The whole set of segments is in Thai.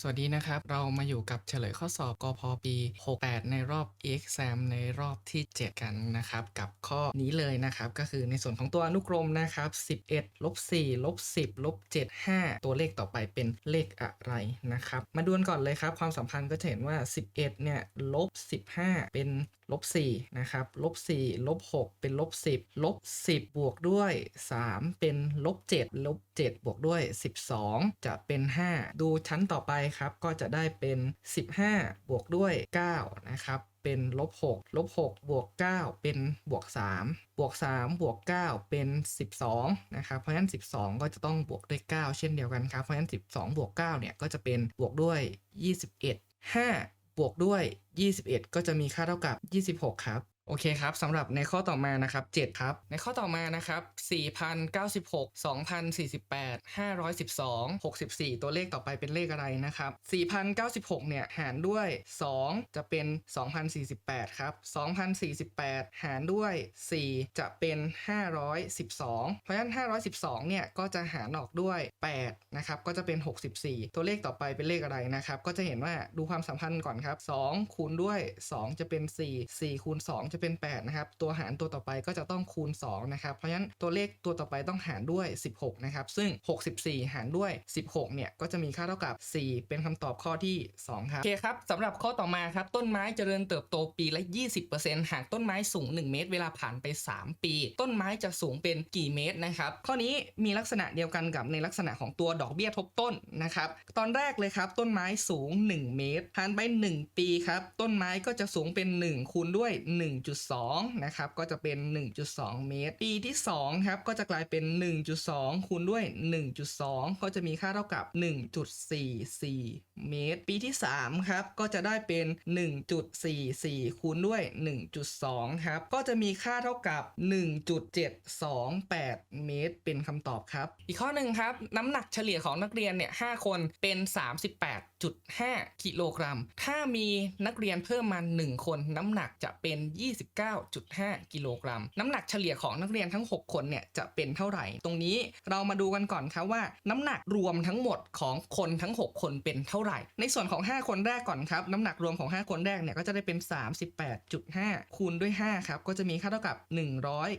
สวัสดีนะครับ เรามาอยู่กับเฉลยข้อสอบกพปี 68 ในรอบ exam ในรอบที่ 7 กันนะครับ กับข้อนี้เลยนะครับ ก็คือในส่วนของตัวอนุกรมนะครับ 11ลบ4ลบ10ลบ7 5 ตัวเลขต่อไปเป็นเลขอะไรนะครับ มาดูกันก่อนเลยครับ ความสัมพันธ์ก็จะเห็นว่า 11 เนี่ยลบ15 เป็นลบ4นะครับลบ4ลบ6เป็นลบ10ลบ10 บวกด้วย 3 เป็นลบ7ลบ7บวกด้วย 12 จะเป็น 5 ดูชั้นต่อไปครับ ก็จะได้เป็น 15 บวกด้วย9นะครับเป็นลบ6ลบ6บวก 9 เป็นบวก 3 บวก 3 บวก 9 เป็น 12 นะครับ เพราะฉะนั้น 12 ก็จะต้องบวกด้วย 9 เช่นเดียวกันครับ เพราะฉะนั้น 12 บวก 9 เนี่ย ก็จะเป็นบวกด้วย 21 5 บวกด้วย 21 ก็จะมีค่าเท่ากับ 26 ครับ โอเคครับสำหรับในข้อต่อมานะครับ7ครับ ในข้อต่อมานะครับ4,096 2,048 512 64 ตัวเลขต่อไปเป็นเลขอะไรนะครับ4,096เนี่ยหารด้วย 2 จะเป็น 2,048ครับ2,048 หารด้วย 4 จะเป็น 512 เพราะฉะนั้น 512เนี่ยก็จะหารออกด้วย8นะครับก็จะเป็น 64 ตัวเลขต่อไปเป็นเลขอะไรนะครับก็จะเห็นว่าดูความสัมพันธ์ก่อนครับ2คูณด้วย 2 จะเป็น 4 4คูณ2จะเป็น 8 นะครับ ตัวหารตัวต่อไปก็จะต้องคูณ 2 นะครับ เพราะฉะนั้นตัวเลขตัวต่อไปต้องหารด้วย 16 นะครับ ซึ่ง 64 หารด้วย 16 เนี่ย ก็จะมีค่าเท่ากับ 4 เป็นคำตอบข้อที่ 2 ครับ โอเคครับสำหรับข้อต่อมาครับ ต้นไม้เจริญเติบโตปีละ 20%หากต้นไม้สูง 1 เมตร เวลาผ่านไป 3 ปี ต้นไม้จะสูงเป็นกี่เมตรนะครับ ข้อนี้มีลักษณะเดียวกันกับในลักษณะของตัวดอกเบี้ยทบต้นนะครับ ตอนแรกเลยครับ ต้นไม้สูง 1 เมตรผ่านไป 1 ปีครับ ต้นไม้ก็จะสูงเป็น 1 คูณด้วย1.2 นะครับ ก็จะเป็น 1.2 เมตร ปีที่ 2 ครับ ก็จะกลายเป็น 1.2 คูณด้วย 1.2 ก็จะมีค่าเท่ากับ 1.44เมตร ปีที่ 3 ครับ ก็จะได้เป็น 1.44 คูณด้วย 1.2 ครับ ก็จะมีค่าเท่ากับ 1.728 เมตร เป็นคำตอบครับ อีกข้อหนึ่งครับ น้ำหนักเฉลี่ยของนักเรียนเนี่ย 5 คนเป็น 38.5 กิโลกรัม ถ้ามีนักเรียนเพิ่มมา 1 คน น้ำหนักจะเป็น 29.5 กิโลกรัม น้ำหนักเฉลี่ยของนักเรียนทั้ง 6 คนเนี่ยจะเป็นเท่าไหร่ ตรงนี้เรามาดูกันก่อนครับว่า น้ำหนักรวมทั้งหมดของคนทั้ง 6 คนเป็นเท่าไหร่ ในส่วนของ 5 คนแรกก่อนครับ น้ำหนักรวมของ 5 คนแรกเนี่ยก็จะได้เป็น 38.5 คูณด้วย 5 ครับ ก็จะมีค่าเท่ากับ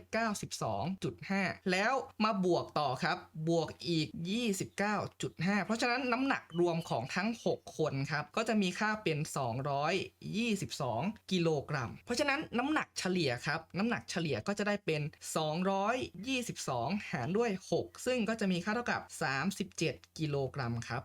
192.5 แล้วมาบวกต่อครับ บวกอีก 29.5 เพราะฉะนั้นน้ำหนักรวมของทั้ง 6 คนครับ ก็จะมีค่าเป็น 222 กิโลกรัม เพราะฉะนั้นน้ำหนักเฉลี่ยครับ น้ำหนักเฉลี่ยก็จะได้เป็น 222 หารด้วย 6 ซึ่งก็จะมีค่าเท่ากับ 37 กิโลกรัมครับ